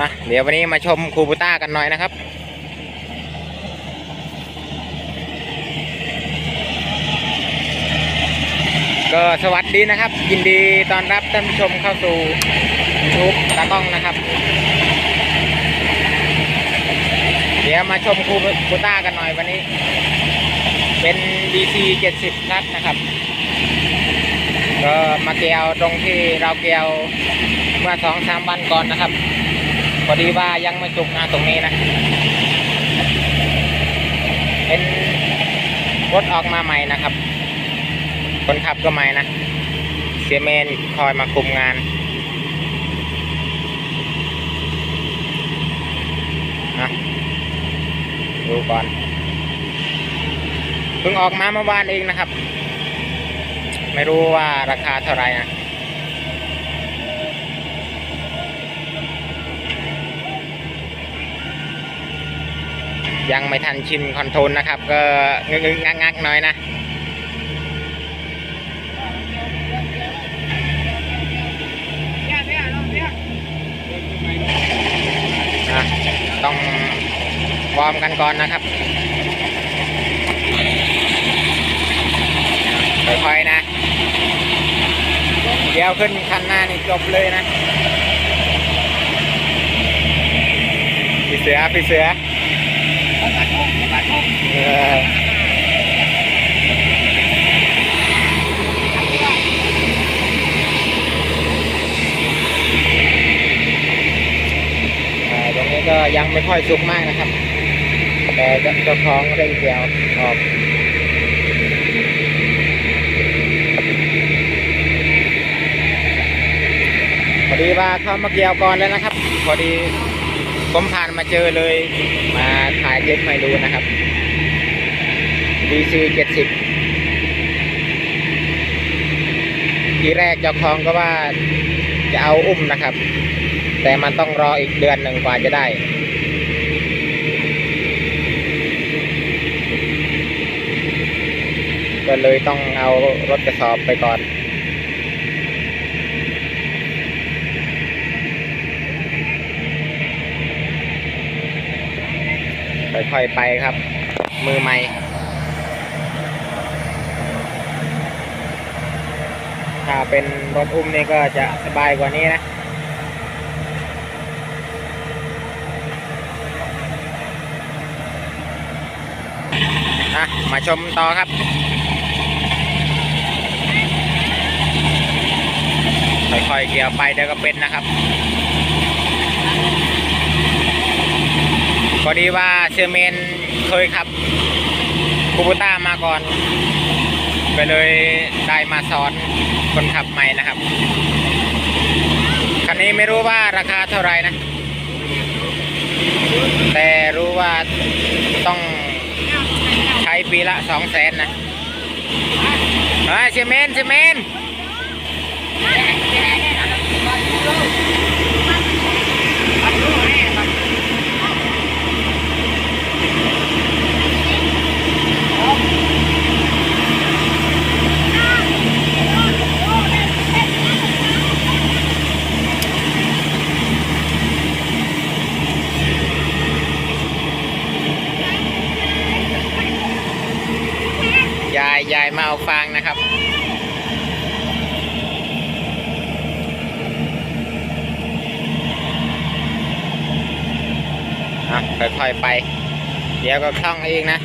อะเดี๋ยววันนี้มาชมคูบูต้ากันหน่อยนะครับก็สวัสดีนะครับ ยินดีต้อนรับท่านผู้ชมเข้าสู่ยูทูบตากล้องนะครับ เดี๋ยวมาชมคูบูต้ากันหน่อยวันนี้ เป็น DC 70นัดนะครับ ก็มาเกี่ยวตรงที่เราเกี่ยวเมื่อสองสามวันก่อนนะครับ อดีว่ายังไม่สุกนะตรงนี้นะเป็นรถออกมาใหม่นะครับ คนขับก็ใหม่นะ เสียเมนคอยมาคุมงานนะดูก่อนเพิ่งออกมาเมื่อวานเองนะครับ ไม่รู้ว่าราคาเท่าไหร่นะ ยังไม่ทันชินคอนโทรลนะครับ ก็งึกๆงักๆหน่อยนะ ต้องวอร์มกันก่อนนะครับค่อยๆนะ เดี๋ยวขึ้นคันหน้านี่จบเลยนะพี่เสือพี่เสือ ยังไม่ค่อยสุกมากนะครับ แต่เจ้าของเร่งเกี่ยวออกพอดีว่าเขามาเกี่ยวก่อนแล้วนะครับ พอดีผมผ่านมาเจอเลย มาถ่ายคลิปให้ดูนะครับ DC 70 ทีแรกเจ้าของก็ว่าจะเอาอุ้มนะครับ แต่มันต้องรออีกเดือนหนึ่งกว่าจะได้ ก็เลยต้องเอารถกระสอบไปก่อน ค่อยๆไปครับ มือใหม่ถ้าเป็นรถอุ้มนี่ก็จะสบายกว่านี้นะอะมาชมต่อครับ ค่อยๆเกี่ยวไปเดี๋ยวก็เป็นนะครับพอดีว่าเชอร์เมนเคยขับคูบูต้ามาก่อนก็เลยได้มาสอนคนขับใหม่นะครับ คันนี้ไม่รู้ว่าราคาเท่าไหร่นะ แต่รู้ว่าต้องใช้ปีละสองแสนนะเฮ้ยเชอร์เมนเชอร์เมน ยายยายมาเอาฟางนะครับ อะ ค่อยๆไป เดี๋ยวก็คล่องเองนะ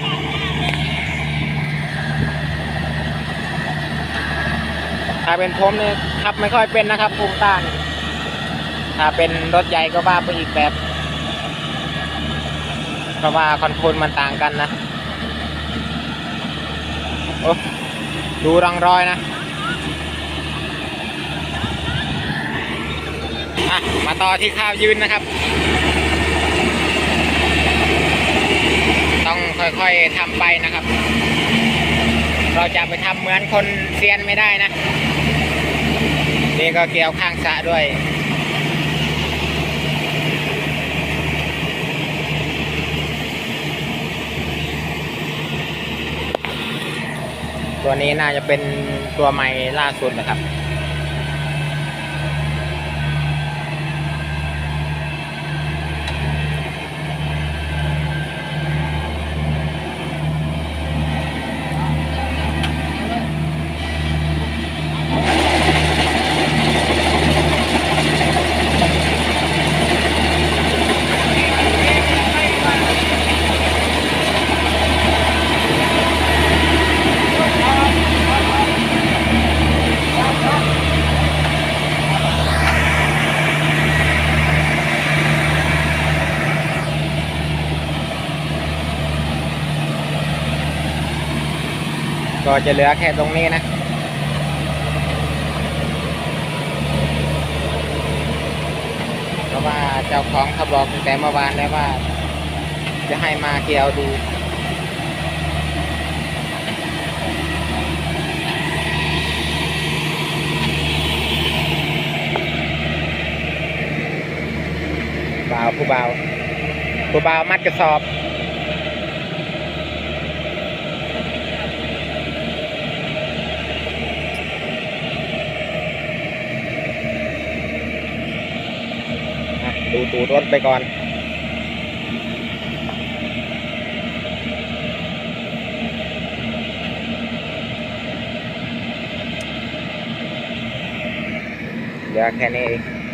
ถ้าเป็นผมเนี่ยขับไม่ค่อยเป็นนะครับภูมิต้านถ้าเป็นรถใหญ่ก็ว่าไปอีกแบบเพราะว่าคอนโทรลมันต่างกันนะโอ้ดูรังรอยนะอะมาต่อที่ข้าวยืนนะครับ ต้อง ค่อยๆทำไปนะครับ เราจะไปทำเหมือนคนเซียนไม่ได้นะ นี่ก็เกี่ยวข้างสะด้วยตัวนี้น่าจะเป็นตัวใหม่ล่าสุดนะครับ อะ มาต่อที่ข้าวยืนนะครับ ต้องค่อยๆทำไปนะครับ เราจะไปทำเหมือนคนเซียนไม่ได้นะ นี่ก็เกี่ยวข้างสระด้วย ตัวนี้น่าจะเป็นตัวใหม่ล่าสุดนะครับ ตัวนี้น่าจะเป็นตัวใหม่ล่าสุดนะครับ อ ตัวนี้น่าจะเป็นตัวใหม่ล่าสุดนะครับะ ก็จะเหลือแค่ตรงนี้นะ เพราะว่าเจ้าของเขาบอกตั้งแต่เมื่อวานแล้วว่า จะให้มาเกี่ยวดูบ่าวผู้บ่าวผู้บ่าวมัดกระสอบ ดูตูดรถไปก่อน เดี๋ยวแค่นี้เอง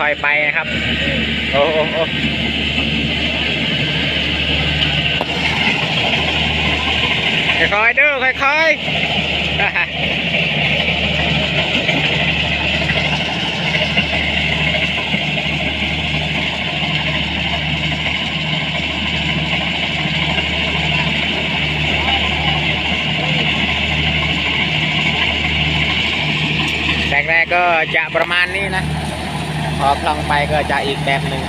ค่อยๆไปนะครับ โอ้โอ้ค่อยๆเด้อค่อยๆแรกๆก็จะประมาณนี้นะ พอคล่องไปก็จะอีกแบบหนึ่ง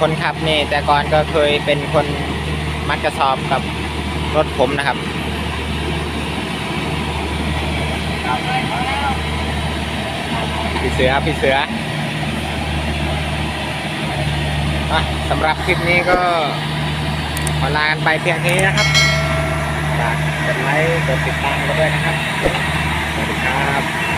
คนขับนี่แต่ก่อนก็เคยเป็นคนมัดกระสอบกับรถผมนะครับพี่เสือพี่เสืออะสำหรับคลิปนี้ก็ขอลากันไปเพียงนี้นะครับ ฝากกดไลค์กดติดตามกันด้วยนะครับสวัสดีครับ